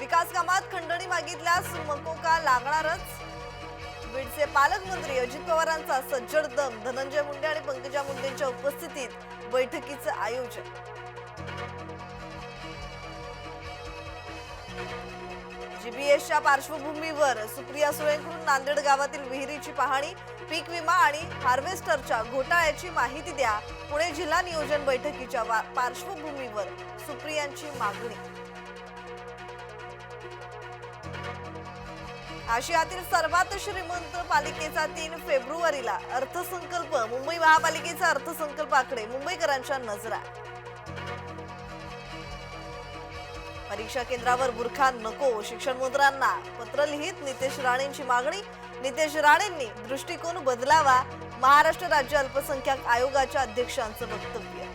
विकास कामात खंडणी मागितल्यास मकोका लागणारच. बीडचे पालकमंत्री अजित पवारांचा सज्जड दम धनंजय मुंडे आणि पंकजा मुंडेंच्या उपस्थितीत बैठकीचं आयोजन. जीबीएसच्या पार्श्वभूमीवर सुप्रिया सुळेंकडून नांदेड गावातील विहिरीची पाहणी पीक विमा आणि हार्वेस्टरच्या घोटाळ्याची माहिती द्या. पुणे जिल्हा नियोजन बैठकीच्या वा- पार्श्वभूमीवर सुप्रियांची मागणी. आशियातील सर्वात श्रीमंत पालिकेचा तीन फेब्रुवारीला अर्थसंकल्प. मुंबई महापालिकेचा अर्थसंकल्पाकडे मुंबईकरांच्या नजरा. परीक्षा केंद्रावर बुरखा नको शिक्षण मंत्र्यांना पत्र लिहित नितेश राणेंची मागणी. नितेश राणेंनी दृष्टिकोन बदलावा महाराष्ट्र राज्य अल्पसंख्याक आयोगाच्या अध्यक्षांचं वक्तव्य.